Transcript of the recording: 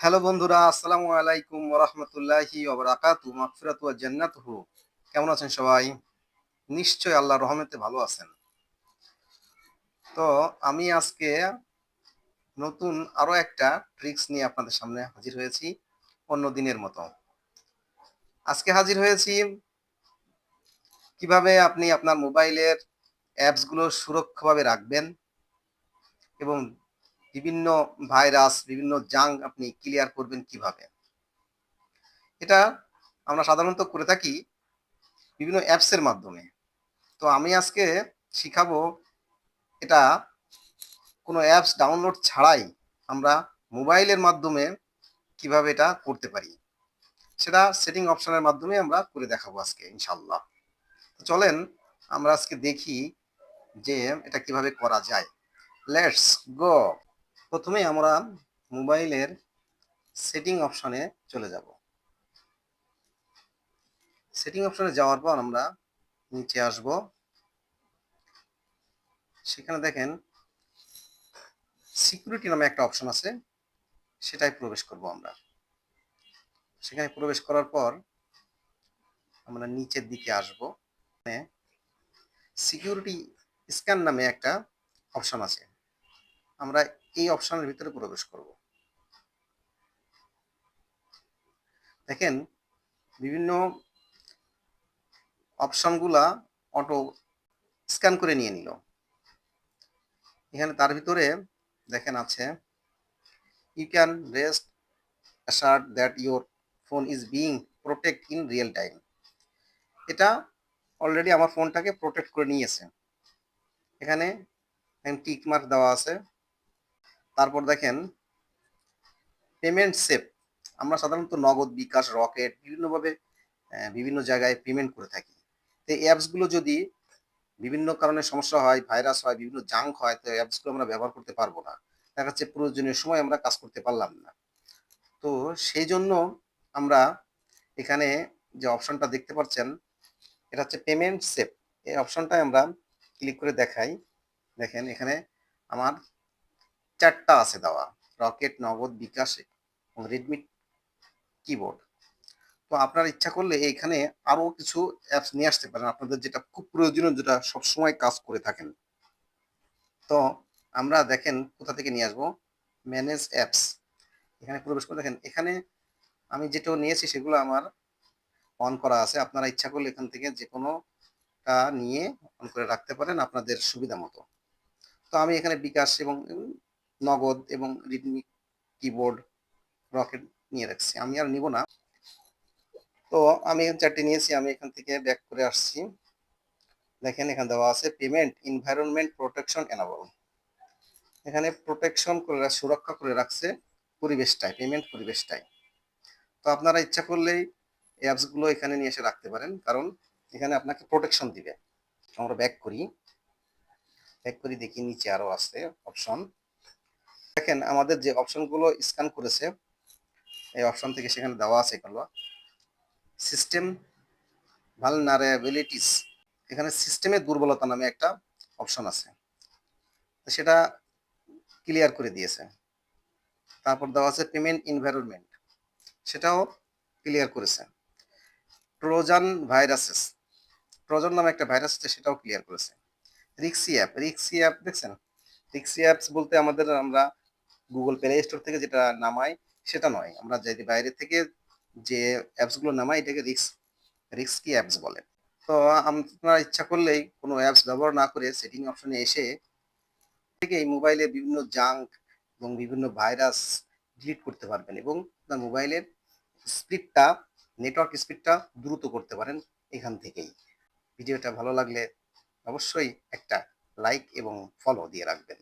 Hello বন্ধুরা, আসসালামু আলাইকুম ওরহমতুল্লাহি ওবরাকাতু মাগফিরাতু ওয়া জান্নাতুহু। কেমন আছেন সবাই? নিশ্চয় আল্লাহর রহমতে ভালো আছেন। তো আমি আজকে নতুন আরও একটা ট্রিক্স নিয়ে আপনাদের সামনে হাজির হয়েছি, অন্য দিনের মতো। আজকে হাজির হয়েছি কীভাবে আপনি আপনার মোবাইলের অ্যাপসগুলো সুরক্ষাভাবে রাখবেন এবং বিভিন্ন ভাইরাস, বিভিন্ন জাং আপনি ক্লিয়ার করবেন কীভাবে। এটা আমরা সাধারণত করে থাকি বিভিন্ন অ্যাপসের মাধ্যমে। তো আমি আজকে শিখাবো এটা কোনো অ্যাপস ডাউনলোড ছাড়াই আমরা মোবাইলের মাধ্যমে কীভাবে এটা করতে পারি। সেটা সেটিং অপশনের মাধ্যমে আমরা করে দেখাবো আজকে ইনশাল্লাহ তো চলেন আমরা আজকে দেখি যে এটা কীভাবে করা যায়। লেটস গো প্রথমে আমরা মোবাইলের সেটিং অপশনে চলে যাব। সেটিং অপশনে যাওয়ার পর আমরা নিচে আসব। সেখানে দেখেন সিকিউরিটি নামে একটা অপশন আছে সেটাই প্রবেশ করব আমরা। সেখানে প্রবেশ করার পর আমরা নিচের দিকে আসব। সিকিউরিটি স্ক্যান নামে একটা অপশন আছে। আমরা এই অপশনের ভিতরে প্রবেশ করব। দেখেন, বিভিন্ন অপশনগুলা অটো স্ক্যান করে নিয়ে নিল। এখানে তার ভিতরে দেখেন আছে you can rest assert that your phone is being protect in real time এটা অলরেডি আমার ফোনটাকে প্রোটেক্ট করে নিয়েছে। এখানে টিক মার্ক দেওয়া আছে। তারপর দেখেন পেমেন্ট সেভ আমরা সাধারণত নগদ, বিকাশ, রকেট বিভিন্নভাবে বিভিন্ন জায়গায় পেমেন্ট করে থাকি। তো এই অ্যাপসগুলো যদি বিভিন্ন কারণে সমস্যা হয় ভাইরাস হয়, বিভিন্ন জাঙ্ক হয়, তো অ্যাপসগুলো আমরা ব্যবহার করতে পারব না। দেখা যাচ্ছে প্রয়োজনীয় সময় আমরা কাজ করতে পারলাম না। তো সেই জন্য আমরা এখানে যে অপশনটা দেখতে পাচ্ছেন, এটা হচ্ছে পেমেন্ট সেভ এই অপশনটায় আমরা ক্লিক করে দেখাই। দেখেন এখানে আমার চারটা আছে দেওয়া। রকেট, নগদ, বিকাশ এবং রেডমি কিবোর্ড তো আপনার ইচ্ছা করলে এইখানে আরও কিছু অ্যাপস নিয়ে আসতে পারেন। আপনাদের যেটা খুব প্রয়োজনীয়, যেটা সবসময় কাজ করে থাকেন। তো আমরা দেখেন কোথা থেকে নিয়ে আসব? ম্যানেজ অ্যাপস এখানে প্রবেশ করে দেখেন, এখানে আমি যেটা নিয়েছি সেগুলো আমার অন করা আছে। আপনারা ইচ্ছা করলে এখান থেকে যে কোনোটা নিয়ে অন করে রাখতে পারেন আপনাদের সুবিধা মতো। তো আমি এখানে বিকাশ এবং নগদ এবং রিডমি কিবোর্ড রকেট নিয়ে রাখছি। আমি আর নিব না। তো আমি চারটি নিয়েছি, আমি এখান থেকে ব্যাক করে আসছি। দেখেন, এখানে দেওয়া আছে পেমেন্ট এনভায়রনমেন্ট প্রোটেকশন এনাবল এখানে প্রোটেকশন করে সুরক্ষা করে রাখছে পরিবেশটাই পেমেন্ট পরিবেশটাই। তো আপনারা ইচ্ছা করলেই অ্যাপসগুলো এখানে নিয়ে এসে রাখতে পারেন, কারণ এখানে আপনাকে প্রোটেকশন দিবে। আমরা ব্যাক করি। ব্যাক করি, দেখি নিচে আরও আছে অপশন দেখেন, আমাদের যে অপশনগুলো স্ক্যান করেছে, এই অপশন থেকে সেখানে দেওয়া আছে এগুলো। সিস্টেম ভালনারেবিলিটিস এখানে সিস্টেমের দুর্বলতা নামে একটা অপশন আছে। সেটা ক্লিয়ার করে দিয়েছে। তারপর দেওয়া আছে পেমেন্ট এনভায়রনমেন্ট সেটাও ক্লিয়ার করেছে। ট্রোজান ভাইরাসেস ট্রোজান নামে একটা ভাইরাস আছে, সেটাও ক্লিয়ার করেছে। রিক্সি অ্যাপ রিক্সি অ্যাপ দেখছেন? রিক্সি অ্যাপস বলতে আমাদের আমরা গুগল প্লে স্টোর থেকে যেটা নামাই সেটা নয়। আমরা যদি বাইরে থেকে যে অ্যাপসগুলো নামাই, এটাকে রিক্স রিক্সকি অ্যাপস বলে। তো আপনারা ইচ্ছা করলেই কোনো অ্যাপস ব্যবহার না করে সেটিং অপশনে এসে থেকে এই মোবাইলে বিভিন্ন জাঙ্ক এবং বিভিন্ন ভাইরাস ডিলিট করতে পারবেন এবং আপনার মোবাইলের স্পিডটা নেটওয়ার্ক স্পিডটা দ্রুত করতে পারেন এখান থেকেই। ভিডিওটা ভালো লাগলে অবশ্যই একটা লাইক এবং ফলো দিয়ে রাখবেন।